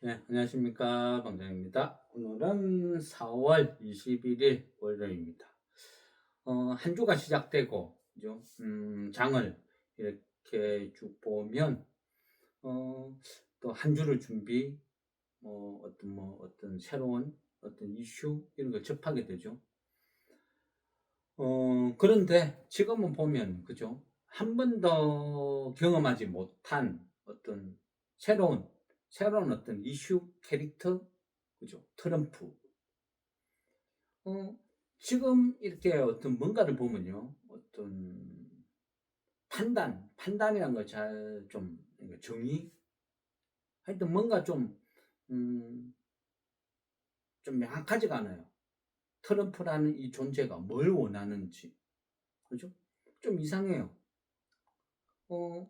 네, 안녕하십니까. 방장입니다. 오늘은 4월 21일 월요일입니다. 어, 한 주가 시작되고, 그죠? 음, 장을 이렇게 쭉 보면, 어, 또 한 주를 준비, 뭐, 어떤, 뭐, 어떤 새로운 어떤 이슈, 이런 걸 접하게 되죠. 어, 그런데 지금은 보면, 그죠? 한 번도 경험하지 못한 어떤 새로운 새로운 어떤 이슈 캐릭터 그죠? 트럼프. 어 지금 이렇게 어떤 뭔가를 보면요. 어떤 판단 판단이란 걸 잘 좀 정의? 하여튼 뭔가 좀 음, 좀 명확하지가 않아요. 트럼프라는 이 존재가 뭘 원하는지. 그죠? 좀 이상해요. 어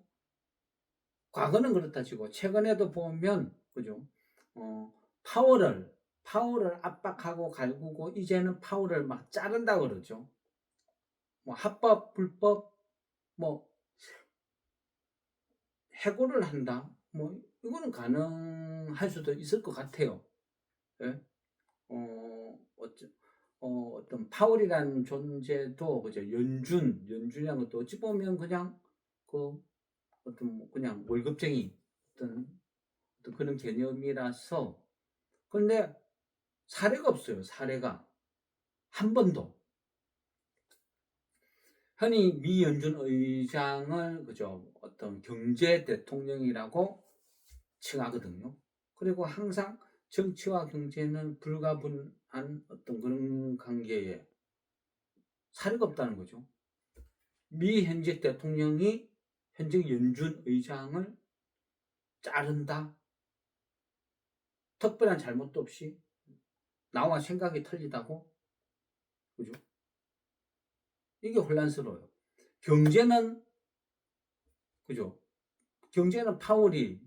과거는 그렇다 치고 최근에도 보면 그죠? 어, 파워를 파워를 압박하고 갈구고 이제는 파워를 막 자른다 그러죠. 뭐 합법 불법 뭐 해고를 한다. 뭐 이거는 가능할 수도 있을 것 같아요. 예? 어, 어쩌, 어, 어떤 파월이라는 존재도 그죠? 연준, 연준이라는 것도 어찌 보면 그냥 그 어떤 뭐 그냥 월급쟁이 어떤, 어떤 그런 개념이라서 그런데 사례가 없어요. 사례가 한 번도 흔히 미연준 의장을 그죠 어떤 경제 대통령이라고 칭하거든요. 그리고 항상 정치와 경제는 불가분한 어떤 그런 관계에 사례가 없다는 거죠. 미 현직 대통령이 현직 연준 의장을 자른다. 특별한 잘못도 없이 나와 생각이 틀리다고 그죠? 이게 혼란스러워요. 경제는 그죠? 경제는 파월이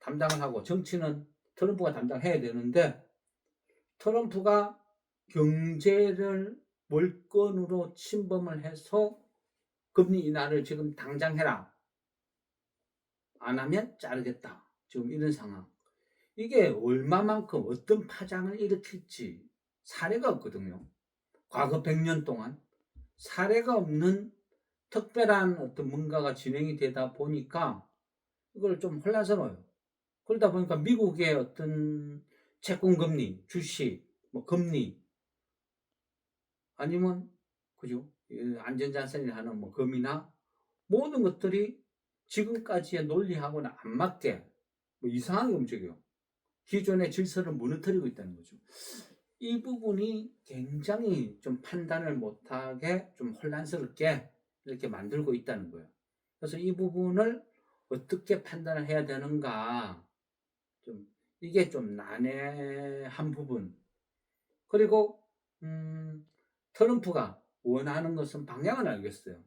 담당을 하고 정치는 트럼프가 담당해야 되는데 트럼프가 경제를 몰건으로 침범을 해서 금리 인하를 지금 당장 해라. 안 하면 자르겠다. 지금 이런 상황. 이게 얼마만큼 어떤 파장을 일으킬지 사례가 없거든요. 과거 100년 동안 사례가 없는 특별한 어떤 뭔가가 진행이 되다 보니까 이걸 좀 혼란스러워요. 그러다 보니까 미국의 어떤 채권 금리, 주식, 뭐 금리 아니면 그죠? 안전자산을 하는 뭐 금이나 모든 것들이 지금까지의 논리하고는 안 맞게 뭐 이상하게 움직여요. 기존의 질서를 무너뜨리고 있다는 거죠. 이 부분이 굉장히 좀 판단을 못하게 좀 혼란스럽게 이렇게 만들고 있다는 거예요. 그래서 이 부분을 어떻게 판단을 해야 되는가 좀 이게 좀 난해한 부분. 그리고 음, 트럼프가 원하는 것은 방향은 알겠어요.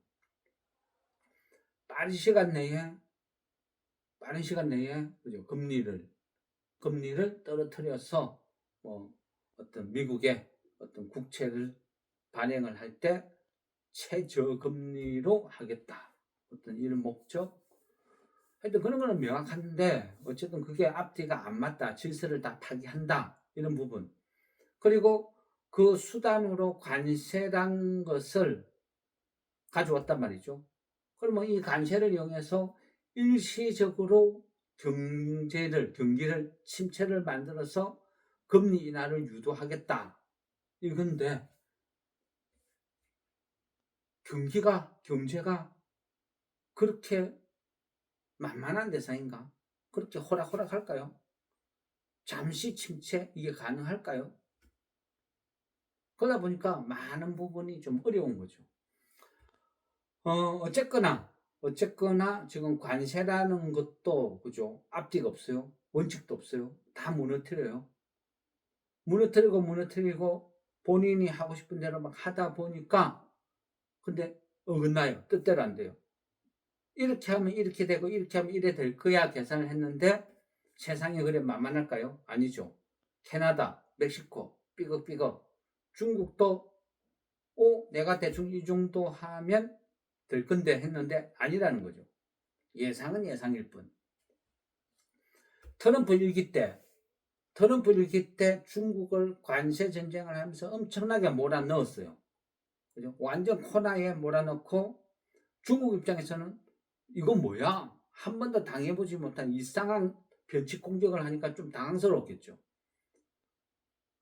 빠른 시간 내에 빠른 시간 내에 그죠 금리를 금리를 떨어뜨려서 뭐 어떤 미국의 어떤 국채를 발행을 할 때 최저금리로 하겠다. 어떤 이런 목적. 하여튼 그런 거는 명확한데 어쨌든 그게 앞뒤가 안 맞다. 질서를 다 파기한다. 이런 부분. 그리고 그 수단으로 관세란 것을 가져왔단 말이죠. 그러면 이 관세를 이용해서 일시적으로 경제를, 경기를 침체를 만들어서 금리 인하를 유도하겠다. 이건데, 경기가, 경제가 그렇게 만만한 대상인가? 그렇게 호락호락 할까요? 잠시 침체, 이게 가능할까요? 그러다 보니까 많은 부분이 좀 어려운 거죠. 어, 어쨌거나, 어쨌거나 지금 관세라는 것도, 그죠? 앞뒤가 없어요. 원칙도 없어요. 다 무너뜨려요. 무너뜨리고 무너뜨리고 본인이 하고 싶은 대로 막 하다 보니까, 근데 어긋나요. 뜻대로 안 돼요. 이렇게 하면 이렇게 되고, 이렇게 하면 이래 될 거야 계산을 했는데, 세상이 그래 만만할까요? 아니죠. 캐나다, 멕시코, 삐걱삐걱, 중국도 오 내가 대충 이 정도 하면 될 건데 했는데 아니라는 거죠. 예상은 예상일 뿐. 트럼프 일기 때 트럼프 일기 때 중국을 관세 전쟁을 하면서 엄청나게 몰아넣었어요. 그죠? 완전 코너에 몰아넣고 중국 입장에서는 이건 뭐야? 한 번도 당해보지 못한 이상한 변칙 공격을 하니까 좀 당황스럽겠죠.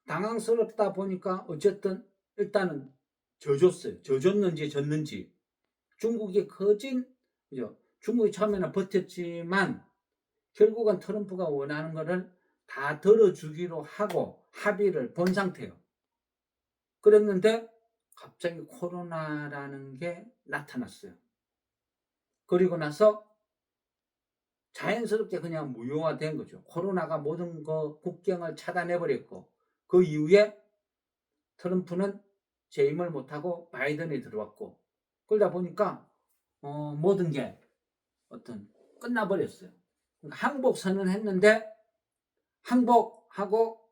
당황스럽다 보니까 어쨌든 일단은 져줬어요. 져줬는지 졌는지 중국이 커진 그죠? 중국이 처음에는 버텼지만 결국은 트럼프가 원하는 거를 다 들어주기로 하고 합의를 본 상태예요. 그랬는데 갑자기 코로나라는 게 나타났어요. 그리고 나서 자연스럽게 그냥 무효화된 거죠. 코로나가 모든 거 국경을 차단해버렸고 그 이후에 트럼프는 재임을 못하고 바이든이 들어왔고 그러다 보니까 어, 모든 게 어떤 끝나버렸어요. 그러니까 항복 선언했는데 항복하고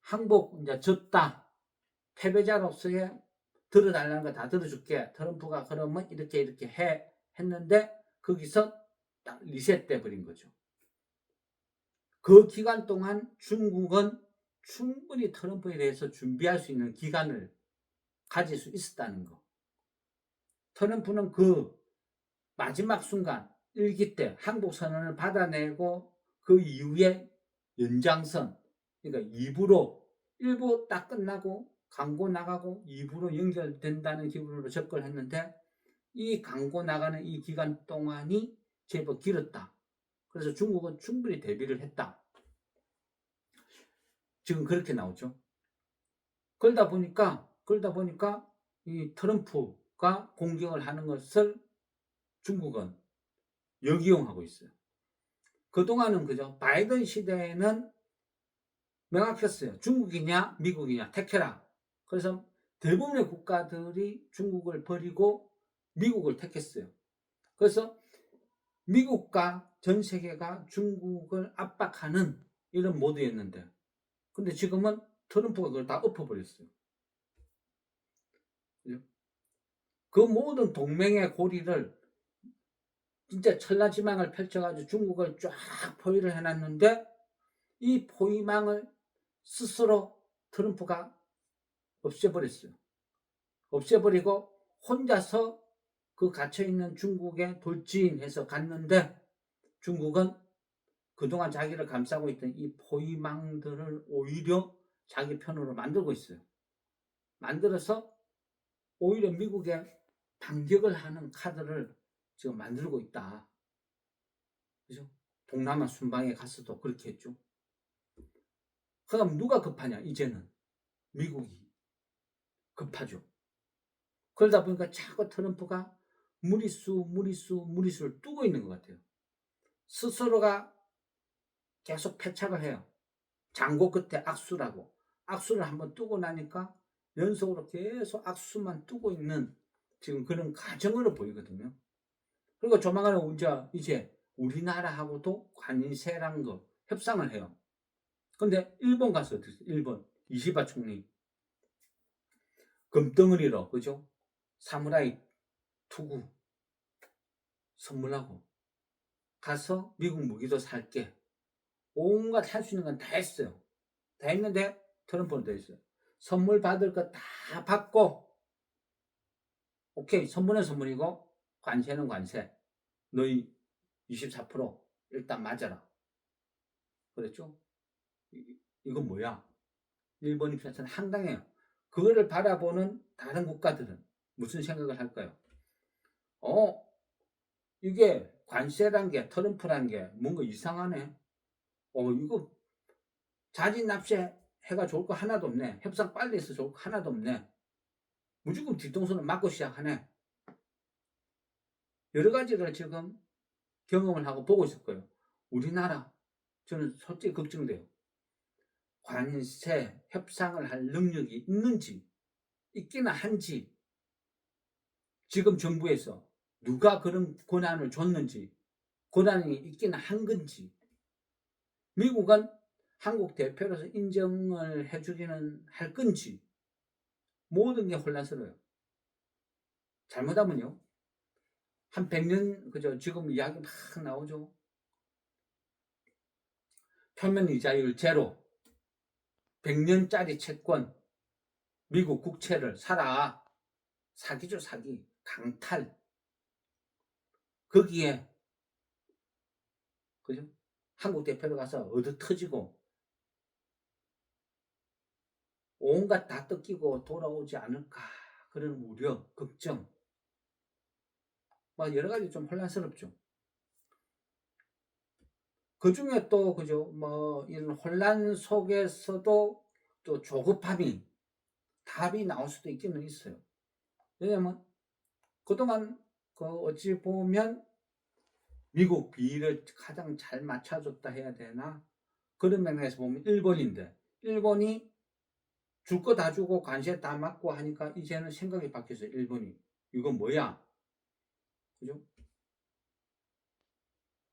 항복 이제 졌다 패배자로서의 들어달라는 거 다 들어줄게 트럼프가 그러면 이렇게 이렇게 해 했는데 거기서 딱 리셋돼 버린 거죠. 그 기간 동안 중국은 충분히 트럼프에 대해서 준비할 수 있는 기간을 가질 수 있었다는 거. 트럼프는 그 마지막 순간 일기 때 항복 선언을 받아내고 그 이후에 연장선 그러니까 2부로 1부 딱 끝나고 광고 나가고 2부로 연결된다는 기분으로 접근했는데 이 광고 나가는 이 기간 동안이 제법 길었다. 그래서 중국은 충분히 대비를 했다. 지금 그렇게 나오죠. 그러다 보니까 그러다 보니까 이 트럼프 가 공격을 하는 것을 중국은 역이용하고 있어요. 그동안은 그죠. 바이든 시대에는 명확했어요. 중국이냐, 미국이냐, 택해라. 그래서 대부분의 국가들이 중국을 버리고 미국을 택했어요. 그래서 미국과 전 세계가 중국을 압박하는 이런 모드였는데, 근데 지금은 트럼프가 그걸 다 엎어버렸어요. 그죠? 그 모든 동맹의 고리를 진짜 천라지망을 펼쳐가지고 중국을 쫙 포위를 해놨는데 이 포위망을 스스로 트럼프가 없애버렸어요. 없애버리고 혼자서 그 갇혀있는 중국에 돌진해서 갔는데 중국은 그동안 자기를 감싸고 있던 이 포위망들을 오히려 자기 편으로 만들고 있어요. 만들어서 오히려 미국에 반격을 하는 카드를 지금 만들고 있다. 그죠? 동남아 순방에 가서도 그렇게 했죠. 그럼 누가 급하냐, 이제는? 미국이 급하죠. 그러다 보니까 자꾸 트럼프가 무리수, 무리수, 무리수를 두고 있는 것 같아요. 스스로가 계속 패착을 해요. 장고 끝에 악수라고. 악수를 한번 뜨고 나니까 연속으로 계속 악수만 뜨고 있는 지금 그런 가정으로 보이거든요. 그리고 조만간에 이제, 이제 우리나라하고도 관세라는 거 협상을 해요. 근데 일본 가서 어떻게 일본 이시바 총리 금덩어리로 그죠? 사무라이 투구 선물하고 가서 미국 무기도 살게 온갖 할 수 있는 건 다 했어요. 다 했는데 트럼프는 더 했어요. 선물 받을 거 다 받고 오케이 선물은 선물이고 관세는 관세 너희 24% 일단 맞아라 그랬죠? 이, 이건 뭐야? 일본 입장에서는 황당해요. 그거를 바라보는 다른 국가들은 무슨 생각을 할까요? 어, 이게 관세란 게, 트럼프란 게 뭔가 이상하네. 어, 이거 자진 납세 해가 좋을 거 하나도 없네. 협상 빨리 해서 좋을 거 하나도 없네. 무조건 뒤통수는 맞고 시작하네. 여러 가지를 지금 경험을 하고 보고 있을 거예요. 우리나라, 저는 솔직히 걱정돼요. 관세 협상을 할 능력이 있는지, 있기는 한지, 지금 정부에서 누가 그런 권한을 줬는지, 권한이 있기는 한 건지, 미국은 한국 대표로서 인정을 해주기는 할 건지, 모든 게 혼란스러워요. 잘못하면요. 한 100년, 그죠? 지금 이야기 막 나오죠. 표면 이자율 제로. 100년짜리 채권, 미국 국채를 사라. 사기죠, 사기. 강탈. 거기에, 그죠? 한국 대표로 가서 얻어 터지고, 온갖 다 뜯기고 돌아오지 않을까. 그런 우려, 걱정. 막 여러 가지 좀 혼란스럽죠. 그 중에 또, 그죠, 뭐, 이런 혼란 속에서도 또 조급함이 답이 나올 수도 있기는 있어요. 왜냐면, 그동안, 그, 어찌 보면, 미국 비를 가장 잘 맞춰줬다 해야 되나? 그런 맥락에서 보면 일본인데, 일본이 줄 거 다 주고 관세 다 맞고 하니까 이제는 생각이 바뀌었어요, 일본이. 이건 뭐야? 그죠?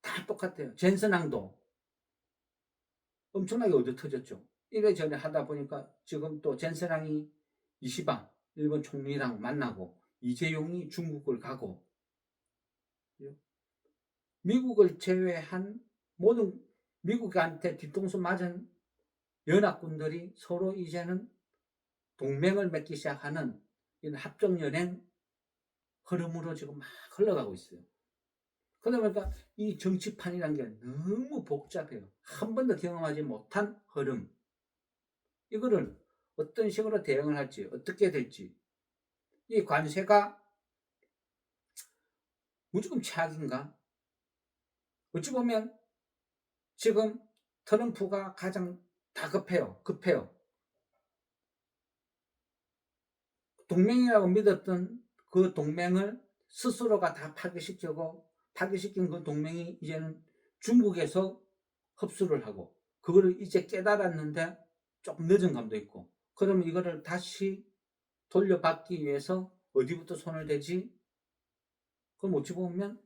다 똑같아요. 젠슨항도 엄청나게 얻어 터졌죠. 이래저래 하다 보니까 지금 또 젠슨항이 이시방 일본 총리랑 만나고 이재용이 중국을 가고 그죠? 미국을 제외한 모든 미국한테 뒤통수 맞은 연합군들이 서로 이제는 동맹을 맺기 시작하는 이런 합종연행 흐름으로 지금 막 흘러가고 있어요. 그러다 보니까 이 정치판이라는 게 너무 복잡해요. 한 번도 경험하지 못한 흐름. 이거를 어떤 식으로 대응을 할지, 어떻게 될지. 이 관세가 무조건 최악인가? 어찌 보면 지금 트럼프가 가장 다급해요. 급해요. 동맹이라고 믿었던 그 동맹을 스스로가 다 파괴시키고 파괴시킨 그 동맹이 이제는 중국에서 흡수를 하고 그거를 이제 깨달았는데 조금 늦은 감도 있고 그러면 이거를 다시 돌려받기 위해서 어디부터 손을 대지? 그럼 어찌 보면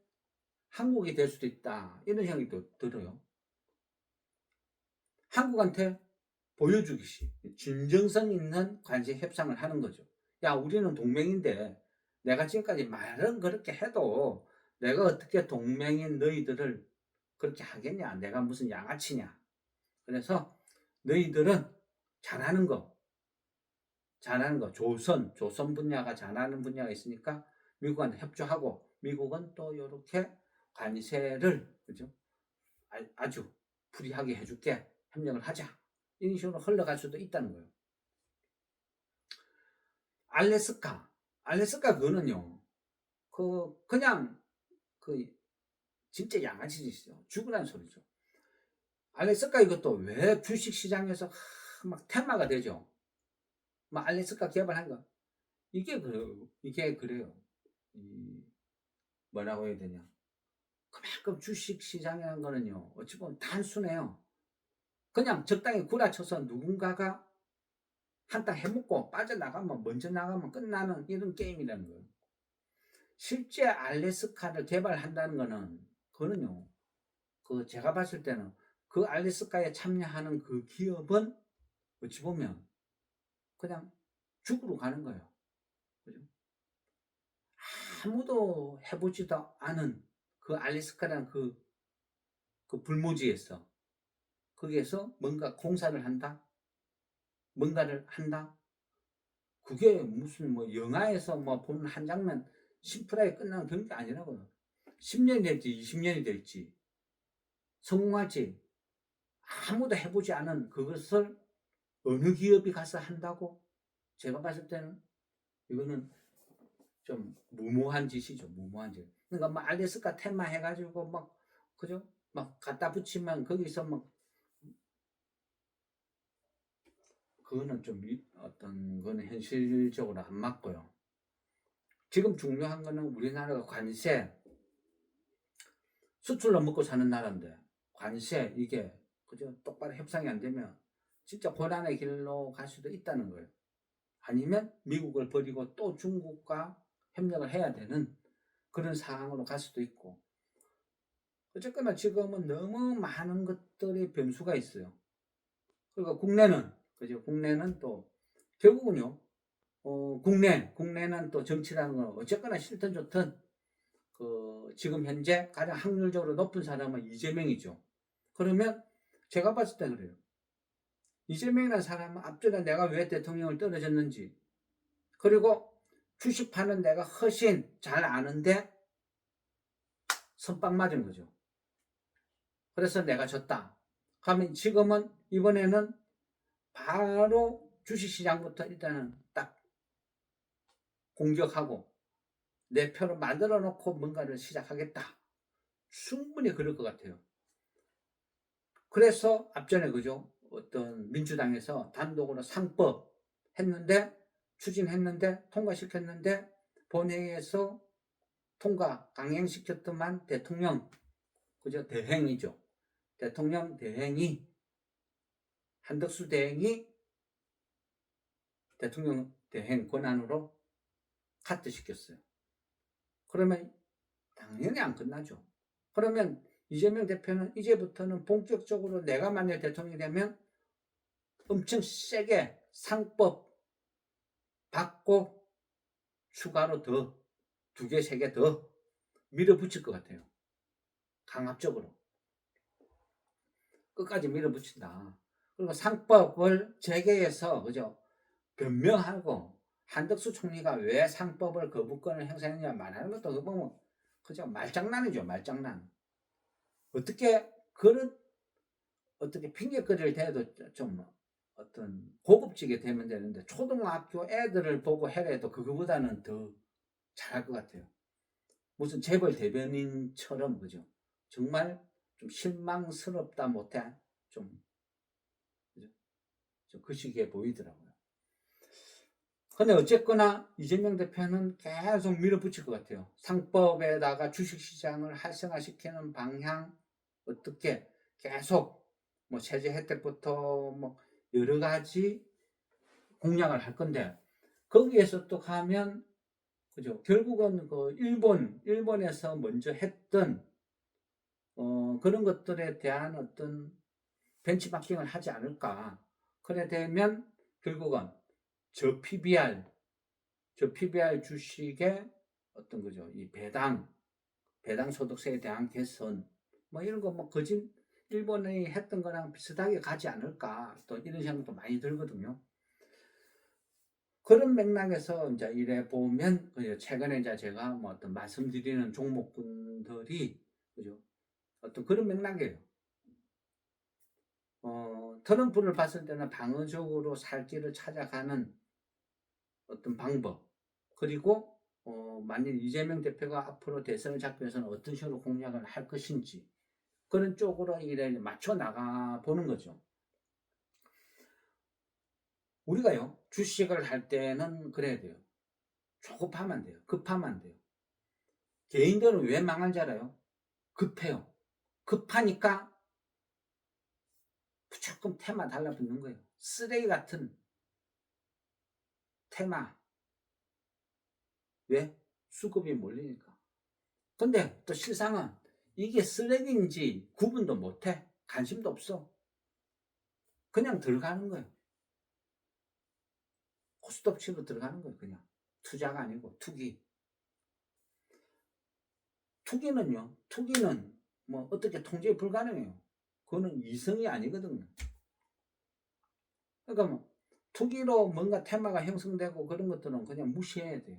한국이 될 수도 있다 이런 생각이 또 들어요. 한국한테 보여주기시 진정성 있는 관세 협상을 하는 거죠. 야 우리는 동맹인데 내가 지금까지 말은 그렇게 해도 내가 어떻게 동맹인 너희들을 그렇게 하겠냐? 내가 무슨 양아치냐? 그래서 너희들은 잘하는 거, 잘하는 거, 조선, 조선 분야가 잘하는 분야가 있으니까 미국한테 협조하고 미국은 또 이렇게 관세를 그죠? 아- 아주 불이하게 해줄게 협력을 하자 이런 식으로 흘러갈 수도 있다는 거예요. 알래스카, 알래스카 그거는요, 그 그냥 그 진짜 양아치 짓이죠. 죽으라는 소리죠. 알래스카 이것도 왜 주식 시장에서 하, 막 테마가 되죠. 막 알래스카 개발한 거 이게 그래요. 이게 그래요. 이 뭐라고 해야 되냐? 그만큼 주식 시장이라는 거는요. 어찌 보면 단순해요. 그냥 적당히 구라쳐서 누군가가 한탕 해먹고 빠져나가면 먼저 나가면 끝나는 이런 게임이라는 거예요. 실제 알래스카를 개발한다는 거는 그거는요. 그 제가 봤을 때는 그 알래스카에 참여하는 그 기업은 어찌 보면 그냥 죽으러 가는 거예요. 그죠? 아무도 해보지도 않은 그 알래스카라는 그, 그 불모지에서 거기에서 뭔가 공사를 한다? 뭔가를 한다? 그게 무슨 뭐 영화에서 뭐 보는 한 장면 심플하게 끝나는 그런 게 아니라고요. 10년이 될지 20년이 될지 성공할지 아무도 해보지 않은 그것을 어느 기업이 가서 한다고 제가 봤을 때는 이거는 좀 무모한 짓이죠. 무모한 짓. 그러니까 뭐 알래스카 테마 해가지고 막 그죠? 막 갖다 붙이면 거기서 막 그거는 좀 이- 어떤 거는 현실적으로 안 맞고요. 지금 중요한 거는 우리나라가 관세 수출로 먹고 사는 나라인데 관세 이게 그죠 똑바로 협상이 안 되면 진짜 고난의 길로 갈 수도 있다는 거예요. 아니면 미국을 버리고 또 중국과 협력을 해야 되는 그런 상황으로 갈 수도 있고 어쨌거나 지금은 너무 많은 것들이 변수가 있어요. 그리고 국내는 그죠 국내는 또 결국은요 어, 국내, 국내는 또 정치라는 건 어쨌거나 싫든 좋든 그 지금 현재 가장 확률적으로 높은 사람은 이재명이죠. 그러면 제가 봤을 때 그래요. 이재명이라는 사람은 앞전에 내가 왜 대통령을 떨어졌는지 그리고 주식 파는 내가 훨씬 잘 아는데 선빵 맞은 거죠. 그래서 내가 졌다. 그러면 지금은 이번에는 바로 주식시장부터 일단은 딱 공격하고 내 표를 만들어 놓고 뭔가를 시작하겠다. 충분히 그럴 것 같아요. 그래서 앞전에 그죠? 어떤 민주당에서 단독으로 상법 했는데 추진했는데 통과시켰는데 본회의에서 통과 강행시켰더만 대통령 그죠? 대행이죠. 대통령 대행이 한덕수 대행이 대통령 대행 권한으로 카트 시켰어요. 그러면 당연히 안 끝나죠. 그러면 이재명 대표는 이제부터는 본격적으로 내가 만약 대통령이 되면 엄청 세게 상법 받고 추가로 더 두 개, 세 개 더 밀어붙일 것 같아요. 강압적으로. 끝까지 밀어붙인다. 그리고 상법을 재개해서, 그죠? 변명하고, 한덕수 총리가 왜 상법을 거부권을 행사했냐 말하는 것도 그 보면, 그죠? 말장난이죠, 말장난. 어떻게, 그런, 어떻게 핑계거리를 대도 좀 어떤 고급지게 되면 되는데, 초등학교 애들을 보고 해래도 그거보다는 더 잘할 것 같아요. 무슨 재벌 대변인처럼, 그죠? 정말 좀 실망스럽다 못해? 좀 그 시기에 보이더라고요. 근데 어쨌거나 이재명 대표는 계속 밀어붙일 것 같아요. 상법에다가 주식시장을 활성화시키는 방향 어떻게 계속 뭐 세제 혜택부터 뭐 여러 가지 공약을 할 건데 거기에서 또 가면 그죠? 결국은 그 일본 일본에서 먼저 했던 어, 그런 것들에 대한 어떤 벤치마킹을 하지 않을까. 그래 되면 결국은 저 PBR, 저 PBR 주식의 어떤 거죠. 이 배당, 배당 소득세에 대한 개선, 뭐 이런 거 뭐 거진 일본이 했던 거랑 비슷하게 가지 않을까. 또 이런 생각도 많이 들거든요. 그런 맥락에서 이제 이래 보면, 그죠. 최근에 이제 제가 뭐 어떤 말씀드리는 종목군들이, 그죠. 어떤 그런 맥락이에요. 어, 트럼프를 봤을 때는 방어적으로 살 길을 찾아가는 어떤 방법, 그리고 어, 만일 이재명 대표가 앞으로 대선을 잡기 위해서는 어떤 식으로 공략을 할 것인지 그런 쪽으로 이래 맞춰 나가 보는 거죠. 우리가요 주식을 할 때는 그래야 돼요. 조급하면 안 돼요. 급하면 안 돼요. 개인들은 왜 망한지 알아요? 급해요. 급하니까 무조건 테마 달라붙는 거예요. 쓰레기 같은 테마. 왜? 수급이 몰리니까. 근데 또 실상은 이게 쓰레기인지 구분도 못해. 관심도 없어. 그냥 들어가는 거예요. 코스톱치로 들어가는 거예요. 그냥. 투자가 아니고 투기. 투기는요. 투기는 뭐 어떻게 통제 불가능해요. 그거는 이성이 아니거든요. 그러니까 뭐 투기로 뭔가 테마가 형성되고 그런 것들은 그냥 무시해야 돼요.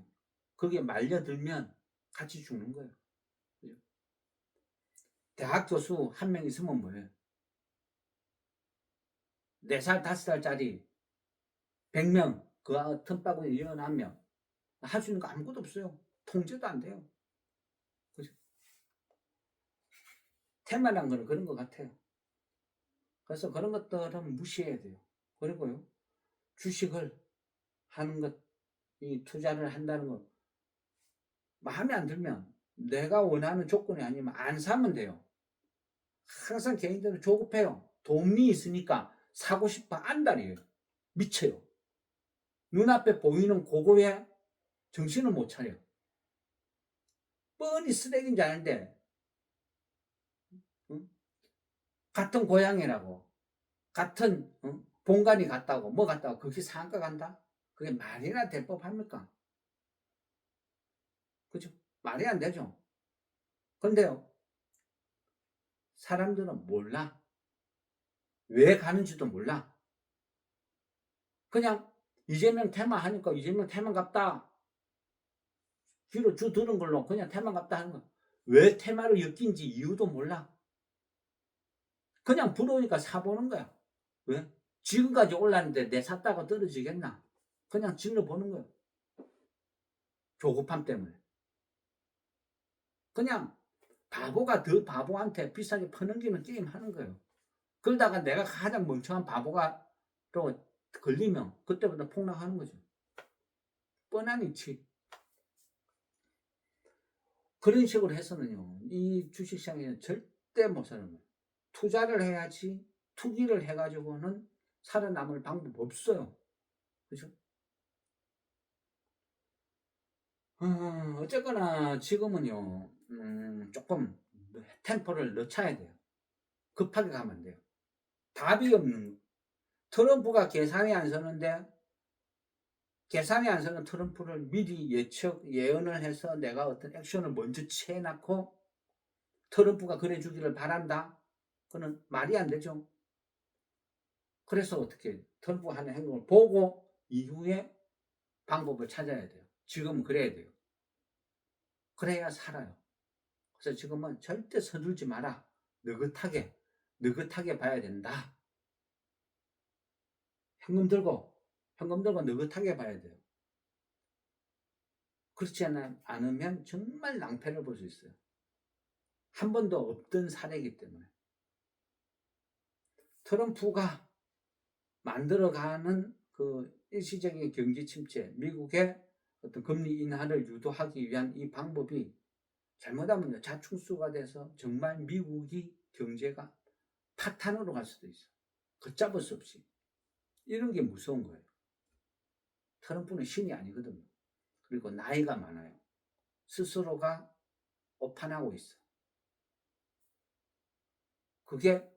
거기에 말려들면 같이 죽는 거예요. 그죠? 대학 교수 한 명 있으면 뭐예요? 4살, 5살짜리 100명, 그 틈바구니 11명. 할 수 있는 거 아무것도 없어요. 통제도 안 돼요. 테마란 거는 그런 것 같아요. 그래서 그런 것들은 무시해야 돼요. 그리고요, 주식을 하는 것, 이 투자를 한다는 것, 마음에 안 들면 내가 원하는 조건이 아니면 안 사면 돼요. 항상 개인들은 조급해요. 돈이 있으니까 사고 싶어 안달이에요. 미쳐요. 눈앞에 보이는 고거에 정신을 못 차려. 뻔히 쓰레기인지 아는데 같은 고향이라고 같은 어? 본관이 같다고 뭐 같다고 그게 상가 간다? 그게 말이나 될 법합니까? 그죠? 말이 안 되죠. 근데요 사람들은 몰라. 왜 가는지도 몰라. 그냥 이재명 테마 하니까 이재명 테마 같다. 뒤로 주 들은 걸로 그냥 테마 같다 하는 거. 왜 테마를 엮인지 이유도 몰라. 그냥 부러우니까 사보는 거야. 왜? 지금까지 올랐는데 내 샀다가 떨어지겠나? 그냥 질러보는 거야. 조급함 때문에. 그냥 바보가 더 바보한테 비싸게 퍼넘기는 게임 하는 거예요. 그러다가 내가 가장 멍청한 바보가 또 걸리면 그때부터 폭락하는 거죠. 뻔한 이치. 그런 식으로 해서는요, 이 주식시장에는 절대 못 사는 거예요. 투자를 해야지, 투기를 해가지고는 살아남을 방법 없어요. 그죠? 어, 어쨌거나 지금은요, 음, 조금 템포를 늦춰야 돼요. 급하게 가면 안 돼요. 답이 없는 거. 트럼프가 계산이 안 서는데 계산이 안 서는 트럼프를 미리 예측 예언을 해서 내가 어떤 액션을 먼저 취해놓고 트럼프가 그래 주기를 바란다. 그는 말이 안 되죠. 그래서 어떻게 트럼프가 하는 행동을 보고 이후에 방법을 찾아야 돼요. 지금은 그래야 돼요. 그래야 살아요. 그래서 지금은 절대 서둘지 마라. 느긋하게, 느긋하게 봐야 된다. 현금 들고, 현금 들고 느긋하게 봐야 돼요. 그렇지 않- 않으면 정말 낭패를 볼 수 있어요. 한 번도 없던 사례이기 때문에. 트럼프가 만들어가는 그 일시적인 경기 침체, 미국의 어떤 금리 인하를 유도하기 위한 이 방법이 잘못하면 자충수가 돼서 정말 미국이 경제가 파탄으로 갈 수도 있어. 걷잡을 수 없이. 이런 게 무서운 거예요. 트럼프는 신이 아니거든요. 그리고 나이가 많아요. 스스로가 오판하고 있어. 그게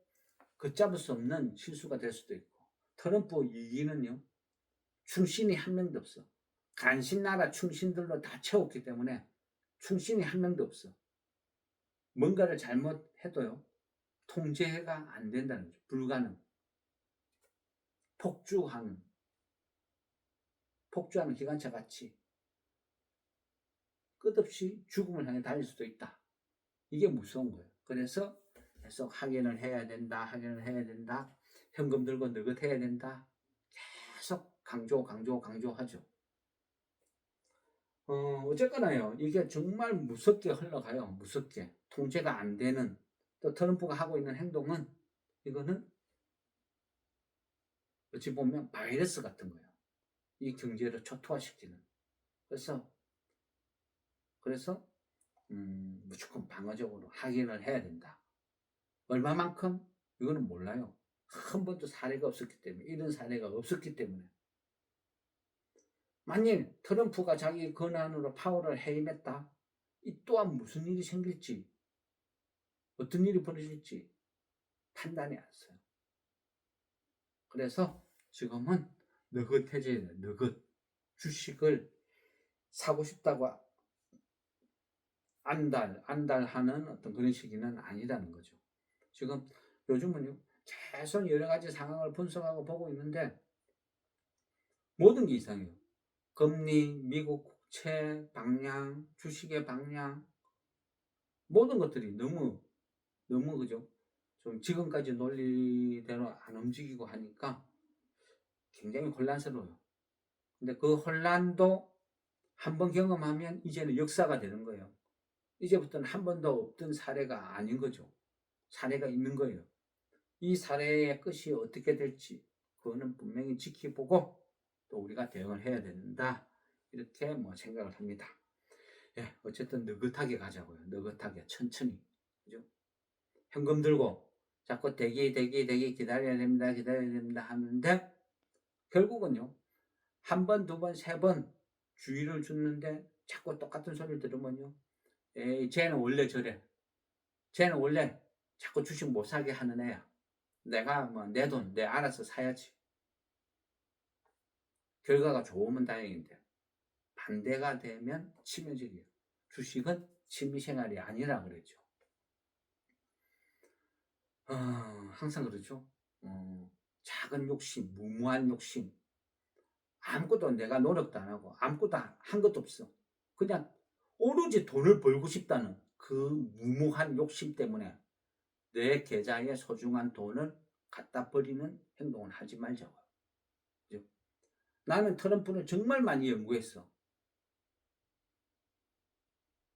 걷잡을 수 없는 실수가 될 수도 있고. 트럼프 이기는요, 충신이 한 명도 없어. 간신나라 충신들로 다 채웠기 때문에 충신이 한 명도 없어. 뭔가를 잘못해도요, 통제가 안 된다는 거죠. 불가능. 폭주하는, 폭주하는 기관차 같이 끝없이 죽음을 향해 달릴 수도 있다. 이게 무서운 거예요. 그래서 계속 확인을 해야 된다, 확인을 해야 된다, 현금 들고 느긋해야 된다. 계속 강조, 강조, 강조하죠. 어, 어쨌거나요, 이게 정말 무섭게 흘러가요. 무섭게. 통제가 안 되는, 또 트럼프가 하고 있는 행동은, 이거는, 어찌 보면 바이러스 같은 거예요. 이 경제를 초토화시키는. 그래서, 그래서, 음, 무조건 방어적으로 확인을 해야 된다. 얼마만큼? 이거는 몰라요. 한 번도 사례가 없었기 때문에, 이런 사례가 없었기 때문에. 만일 트럼프가 자기 권한으로 파워를 해임했다. 이 또한 무슨 일이 생길지, 어떤 일이 벌어질지 판단이 안 써요. 그래서 지금은 느긋해져야 돼요. 느긋. 주식을 사고 싶다고 안달, 안달하는 어떤 그런 시기는 아니라는 거죠. 지금 요즘은요, 계속 여러 가지 상황을 분석하고 보고 있는데, 모든 게 이상해요. 금리, 미국 국채 방향, 주식의 방향, 모든 것들이 너무, 너무 그죠? 좀 지금까지 논리대로 안 움직이고 하니까 굉장히 혼란스러워요. 근데 그 혼란도 한 번 경험하면 이제는 역사가 되는 거예요. 이제부터는 한 번도 없던 사례가 아닌 거죠. 사례가 있는 거예요. 이 사례의 끝이 어떻게 될지, 그거는 분명히 지켜보고 또 우리가 대응을 해야 된다. 이렇게 뭐 생각을 합니다. 예, 어쨌든 느긋하게 가자고요. 느긋하게, 천천히. 그죠? 현금 들고 자꾸 대기, 대기, 대기 기다려야 됩니다. 기다려야 됩니다. 하는데 결국은요. 한 번, 두 번, 세 번 주의를 줬는데 자꾸 똑같은 소리를 들으면요. 에이, 쟤는 원래 저래. 쟤는 원래 자꾸 주식 못 사게 하는 애야. 내가 뭐 내 돈, 내 알아서 사야지. 결과가 좋으면 다행인데 반대가 되면 치명적이에요. 주식은 취미생활이 아니라 그랬죠. 어, 항상 그렇죠. 어, 작은 욕심, 무모한 욕심, 아무것도 내가 노력도 안 하고 아무것도 한 것도 없어. 그냥 오로지 돈을 벌고 싶다는 그 무모한 욕심 때문에 내 계좌에 소중한 돈을 갖다 버리는 행동을 하지 말자고. 그죠? 나는 트럼프를 정말 많이 연구했어.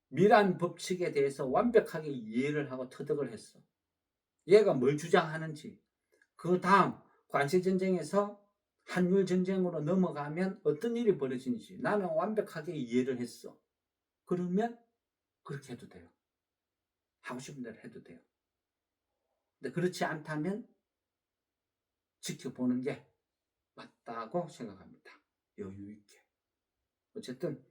미란 법칙에 대해서 완벽하게 이해를 하고 터득을 했어. 얘가 뭘 주장하는지, 그 다음 관세 전쟁에서 한율 전쟁으로 넘어가면 어떤 일이 벌어지는지 나는 완벽하게 이해를 했어. 그러면 그렇게 해도 돼요. 하고 싶은 대로 해도 돼요. 근데 그렇지 않다면 지켜보는 게 맞다고 생각합니다. 여유 있게. 어쨌든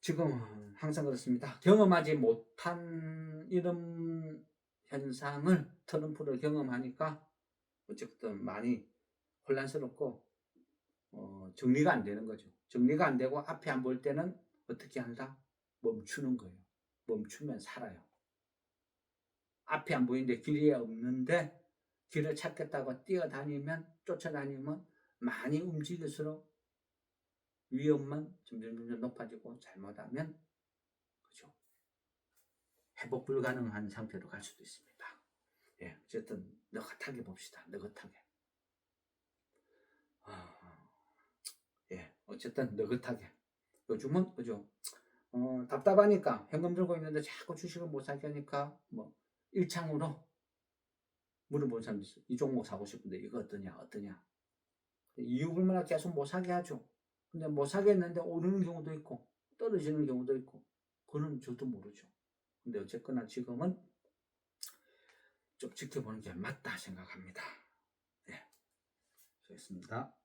지금 항상 그렇습니다. 경험하지 못한 이런 현상을 트럼프를 경험하니까 어쨌든 많이 혼란스럽고 어, 정리가 안 되는 거죠. 정리가 안 되고 앞에 안 볼 때는 어떻게 한다? 멈추는 거예요. 멈추면 살아요. 앞에 안 보이는데 길이 없는데 길을 찾겠다고 뛰어다니면 쫓아다니면 많이 움직일수록 위험만 점점 점점 높아지고 잘못하면 그죠 회복 불가능한 상태로 갈 수도 있습니다. 예, 어쨌든 느긋하게 봅시다. 느긋하게. 아, 예, 어쨌든 느긋하게. 요즘은 그죠. 어, 답답하니까 현금 들고 있는데 자꾸 주식을 못 사게 하니까 뭐 일창으로 물어본 사람도 있어요. 이 종목 사고 싶은데 이거 어떠냐 어떠냐. 이유 불문하고 계속 못 사게 하죠. 근데 못 사게 했는데 오르는 경우도 있고 떨어지는 경우도 있고 그건 저도 모르죠. 근데 어쨌거나 지금은 좀 지켜보는 게 맞다 생각합니다. 네. 수고했습니다.